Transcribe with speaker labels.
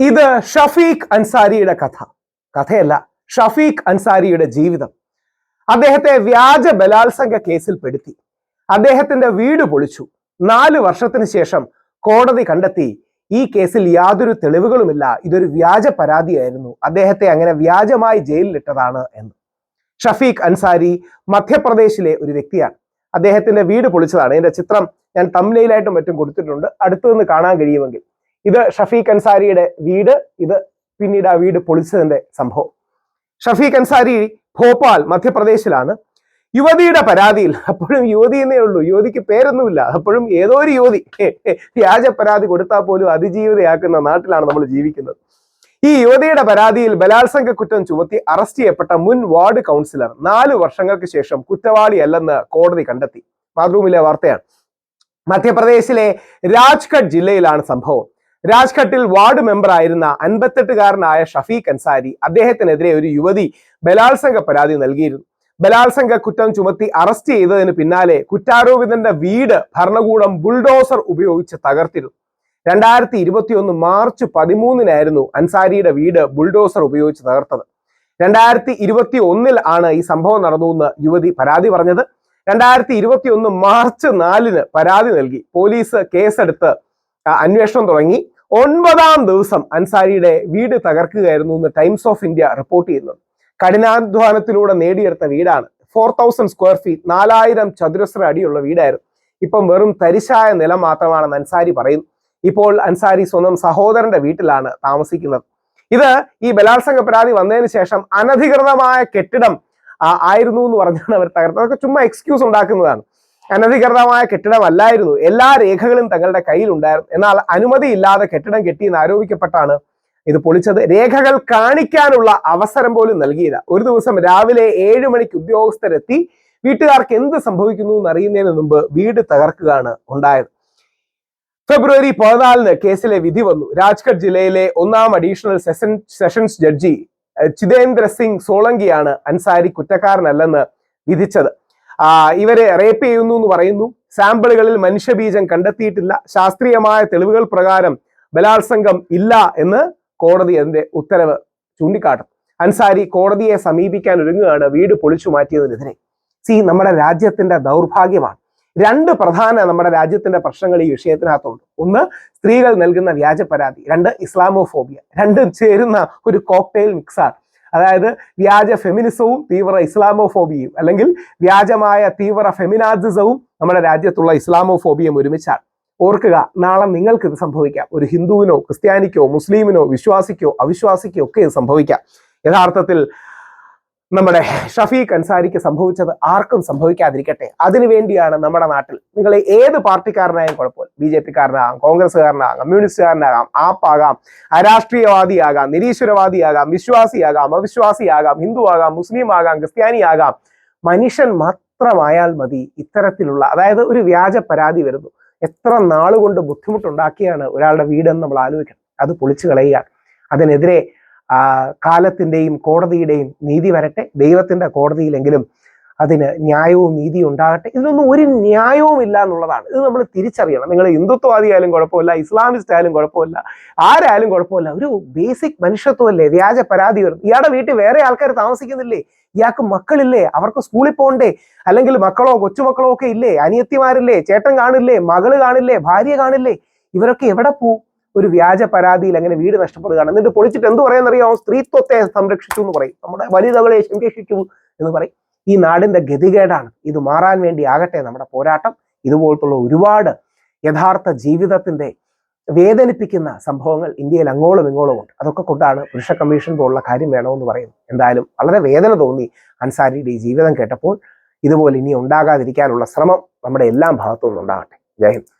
Speaker 1: ഇത് ഷഫീഖ് അൻസാരിയുടെ കഥ. കഥയല്ല ഷഫീഖ് അൻസാരിയുടെ ജീവിതം. അദ്ദേഹത്തെ വ്യാജ ബലാത്സംഗ കേസിൽ പെടുത്തി. അദ്ദേഹത്തിന്റെ വീട് പൊളിച്ചു. നാല് വർഷത്തിന് ശേഷം കോടതി കണ്ടെത്തി. ഈ കേസിൽ യാതൊരു തെളിവുകളുമില്ല. ഇതൊരു വ്യാജ പരാതിയായിരുന്നു. അദ്ദേഹത്തെ അങ്ങനെ വ്യാജമായി ജയിലിലിട്ടതാണ് എന്ന്. ഷഫീഖ് അൻസാരി മധ്യപ്രദേശിലെ ഒരു വ്യക്തിയാണ്. അദ്ദേഹത്തിന്റെ വീട് പൊളിച്ചതാണ്. ഇതിന്റെ ചിത്രം ഞാൻ തമ്മിലായിട്ടും മറ്റും കൊടുത്തിട്ടുണ്ട്. അടുത്തു നിന്ന് കാണാൻ കഴിയുമെങ്കിൽ. ഇത് ഷഫീഖ് അൻസാരിയുടെ വീട്. ഇത് പിന്നീട് ആ വീട് പൊളിച്ചതിന്റെ സംഭവം. ഷഫീഖ് അൻസാരി ഭോപ്പാൽ മധ്യപ്രദേശിലാണ്. യുവതിയുടെ പരാതിയിൽ അപ്പോഴും യുവതി എന്നേ ഉള്ളൂ. യുവതിക്ക് പേരൊന്നുമില്ല. അപ്പോഴും ഏതോ ഒരു യുവതി വ്യാജ പരാതി കൊടുത്താൽ പോലും അതിജീവിതയാക്കുന്ന നാട്ടിലാണ് നമ്മൾ ജീവിക്കുന്നത്. ഈ യുവതിയുടെ പരാതിയിൽ ബലാത്സംഗ കുറ്റം ചുമത്തി അറസ്റ്റ് ചെയ്യപ്പെട്ട മുൻ വാർഡ് കൗൺസിലർ നാലു വർഷങ്ങൾക്ക് ശേഷം കുറ്റവാളിയല്ലെന്ന് കോടതി കണ്ടെത്തി. മാതൃഭൂമിയിലെ വാർത്തയാണ്. മധ്യപ്രദേശിലെ രാജ്ഘട്ട് ജില്ലയിലാണ് സംഭവം. രാജ്ഘട്ടിൽ വാർഡ് മെമ്പർ ആയിരുന്ന അൻപത്തെട്ടുകാരനായ ഷഫീഖ് അൻസാരി അദ്ദേഹത്തിനെതിരെ ഒരു യുവതി ബലാത്സംഗ പരാതി നൽകിയിരുന്നു. ബലാത്സംഗ കുറ്റം ചുമത്തി അറസ്റ്റ് ചെയ്തതിന് പിന്നാലെ കുറ്റാരോപിതന്റെ വീട് ഭരണകൂടം ബുൾഡോസർ ഉപയോഗിച്ച് തകർത്തിരുന്നു. രണ്ടായിരത്തി ഇരുപത്തിയൊന്ന് മാർച്ച് പതിമൂന്നിനായിരുന്നു അൻസാരിയുടെ വീട് ബുൾഡോസർ ഉപയോഗിച്ച് തകർത്തത്. രണ്ടായിരത്തി ഇരുപത്തി ഒന്നിൽ ആണ് ഈ സംഭവം നടന്നു എന്ന് യുവതി പരാതി പറഞ്ഞത്. രണ്ടായിരത്തി ഇരുപത്തി ഒന്ന് മാർച്ച് നാലിന് പരാതി നൽകി. പോലീസ് കേസെടുത്ത് അന്വേഷണം തുടങ്ങി. ഒൻപതാം ദിവസം അൻസാരിയുടെ വീട് തകർക്കുകയായിരുന്നു എന്ന് ടൈംസ് ഓഫ് ഇന്ത്യ റിപ്പോർട്ട് ചെയ്യുന്നുണ്ട് കഠിനാധ്വാനത്തിലൂടെ നേടിയെടുത്ത വീടാണ്. ഫോർ തൗസൻഡ് സ്ക്വയർ ഫീറ്റ് നാലായിരം ചതുരശ്ര അടിയുള്ള വീടായിരുന്നു. ഇപ്പം വെറും തരിശായ നിലം മാത്രമാണെന്ന് അൻസാരി പറയുന്നു. ഇപ്പോൾ അൻസാരി സ്വന്തം സഹോദരന്റെ വീട്ടിലാണ് താമസിക്കുന്നത്. ഇത് ഈ ബലാത്സംഗ പരാതി വന്നതിന് ശേഷം അനധികൃതമായ കെട്ടിടം ആയിരുന്നു എന്ന് പറഞ്ഞാണ് അവർ തകർത്തത്. അതൊക്കെ ചുമ്മാ എക്സ്ക്യൂസ് ഉണ്ടാക്കുന്നതാണ്. അനധികൃതമായ കെട്ടിടമല്ലായിരുന്നു. എല്ലാ രേഖകളും തങ്ങളുടെ കയ്യിലുണ്ടായിരുന്നു. എന്നാൽ അനുമതിയില്ലാതെ കെട്ടിടം കെട്ടിയെന്ന് ആരോപിക്കപ്പെട്ടാണ് ഇത് പൊളിച്ചത്. രേഖകൾ കാണിക്കാനുള്ള അവസരം പോലും നൽകിയില്ല. ഒരു ദിവസം രാവിലെ ഏഴു മണിക്ക് ഉദ്യോഗസ്ഥരെത്തി. വീട്ടുകാർക്ക് എന്ത് സംഭവിക്കുന്നു എന്ന് അറിയുന്നതിന് മുമ്പ് വീട് തകർക്കുകയാണ് ഉണ്ടായത്. ഫെബ്രുവരി പതിനാലിന് കേസിലെ വിധി വന്നു. രാജ്ഘട്ട് ജില്ലയിലെ ഒന്നാം additional session sessions judge Chitendra Singh സോളങ്കിയാണ് Ansari കുറ്റക്കാരനല്ലെന്ന് വിധിച്ചത്. ഇവരെ റേപ്പ് ചെയ്യുന്നു എന്ന് പറയുന്നു. സാമ്പിളുകളിൽ മനുഷ്യബീജം കണ്ടെത്തിയിട്ടില്ല. ശാസ്ത്രീയമായ തെളിവുകൾ പ്രകാരം ബലാത്സംഗം ഇല്ല എന്ന് കോടതി അതിന്റെ ഉത്തരവ് ചൂണ്ടിക്കാട്ടും. അൻസാരി കോടതിയെ സമീപിക്കാൻ ഒരുങ്ങുകയാണ്. വീട് പൊളിച്ചു മാറ്റിയതിനെതിരെ. സി നമ്മുടെ രാജ്യത്തിന്റെ ദൗർഭാഗ്യമാണ്. രണ്ട് പ്രധാന നമ്മുടെ രാജ്യത്തിന്റെ പ്രശ്നങ്ങൾ ഈ വിഷയത്തിനകത്തുണ്ട്. ഒന്ന് സ്ത്രീകൾ നൽകുന്ന വ്യാജ പരാതി. രണ്ട് ഇസ്ലാമോഫോബിയ. രണ്ടും ചേരുന്ന ഒരു കോക്ടെയിൽ മിക്സാണ് അതായത് വ്യാജ ഫെമിനിസവും തീവ്ര ഇസ്ലാമോഫോബിയയും അല്ലെങ്കിൽ വ്യാജമായ തീവ്ര ഫെമിനാസിസവും നമ്മുടെ രാജ്യത്തുള്ള ഇസ്ലാമോഫോബിയും ഒരുമിച്ചാണ്. ഓർക്കുക നാളെ നിങ്ങൾക്ക് ഇത് സംഭവിക്കാം. ഒരു ഹിന്ദുവിനോ ക്രിസ്ത്യാനിക്കോ മുസ്ലിമിനോ വിശ്വാസിക്കോ അവിശ്വാസിക്കോ ഒക്കെ ഇത് സംഭവിക്കാം. യഥാർത്ഥത്തിൽ നമ്മുടെ ഷഫീഖ് അൻസാരിക്ക് സംഭവിച്ചത് ആർക്കും സംഭവിക്കാതിരിക്കട്ടെ. അതിനുവേണ്ടിയാണ് നമ്മുടെ നാട്ടിൽ നിങ്ങൾ ഏത് പാർട്ടിക്കാരനായാലും കുഴപ്പമില്ല. ബി ജെ പിക്കാരനാകാം കോൺഗ്രസ്സുകാരനാകാം കമ്മ്യൂണിസ്റ്റുകാരനാകാം ആപ്പാകാം അരാഷ്ട്രീയവാദിയാകാം നിരീശ്വരവാദിയാകാം വിശ്വാസിയാകാം അവിശ്വാസിയാകാം ഹിന്ദു ആകാം മുസ്ലിം ആകാം ക്രിസ്ത്യാനി ആകാം മനുഷ്യൻ മാത്രമായാൽ മതി ഇത്തരത്തിലുള്ള അതായത് ഒരു വ്യാജ പരാതി വരുന്നു. എത്ര നാളുകൊണ്ട് ബുദ്ധിമുട്ടുണ്ടാക്കിയാണ് ഒരാളുടെ വീടെന്ന് നമ്മൾ ആലോചിക്കണം. അത് പൊളിച്ചു കളയുക അതിനെതിരെ കാലത്തിന്റെയും കോടതിയുടെയും നീതി വരട്ടെ ദൈവത്തിന്റെ കോടതിയിലെങ്കിലും അതിന് ന്യായവും നീതിയും ഉണ്ടാകട്ടെ. ഇതിനൊന്നും ഒരു ന്യായവും ഇല്ല എന്നുള്ളതാണ്. ഇത് നമ്മൾ തിരിച്ചറിയണം. നിങ്ങൾ ഹിന്ദുത്വവാദിയായാലും കുഴപ്പമില്ല ഇസ്ലാമിസ്റ്റ് ആയാലും കുഴപ്പമില്ല ആരായാലും കുഴപ്പമില്ല. ഒരു ബേസിക് മനുഷ്യത്വമല്ലേ? വ്യാജ പരാതി വരും ഇയാളുടെ വീട്ടിൽ വേറെ ആൾക്കാർ താമസിക്കുന്നില്ലേ? ഇയാൾക്ക് മക്കളില്ലേ? അവർക്ക് സ്കൂളിൽ പോകണ്ടേ അല്ലെങ്കിൽ മക്കളോ കൊച്ചുമക്കളോ ഒക്കെ ഇല്ലേ? അനിയത്തിമാരില്ലേ? ചേട്ടൻ കാണില്ലേ? മകൾ കാണില്ലേ? ഭാര്യ കാണില്ലേ? ഇവരൊക്കെ എവിടെ പോവും? ഒരു വ്യാജ പരാതിയിൽ അങ്ങനെ വീട് നഷ്ടപ്പെടുകയാണ്. എന്നിട്ട് പൊളിച്ചിട്ട് എന്ത് പറയാന്നറിയോ സ്ത്രീത്വത്തെ സംരക്ഷിച്ചു എന്ന് പറയും. നമ്മുടെ വനിതകളെ സംരക്ഷിച്ചു എന്ന് പറയും. ഈ നാടിന്റെ ഗതികേടാണ്. ഇത് മാറാൻ വേണ്ടി ആകട്ടെ നമ്മുടെ പോരാട്ടം. ഇതുപോലത്തുള്ള ഒരുപാട് യഥാർത്ഥ ജീവിതത്തിന്റെ വേദനിപ്പിക്കുന്ന സംഭവങ്ങൾ ഇന്ത്യയിൽ അങ്ങോളം ഇങ്ങോളം ഉണ്ട്. അതൊക്കെ കൊണ്ടാണ് പുരുഷ കമ്മീഷൻ പോലുള്ള കാര്യം വേണമെന്ന് പറയുന്നത്. എന്തായാലും വളരെ വേദന തോന്നി അൻസാരിയുടെ ഈ ജീവിതം കേട്ടപ്പോൾ ഇതുപോലെ ഇനി ഉണ്ടാകാതിരിക്കാനുള്ള ശ്രമം നമ്മുടെ എല്ലാം ഭാഗത്തു നിന്നുണ്ടാകട്ടെ. ജയ് ഹിന്ദ്.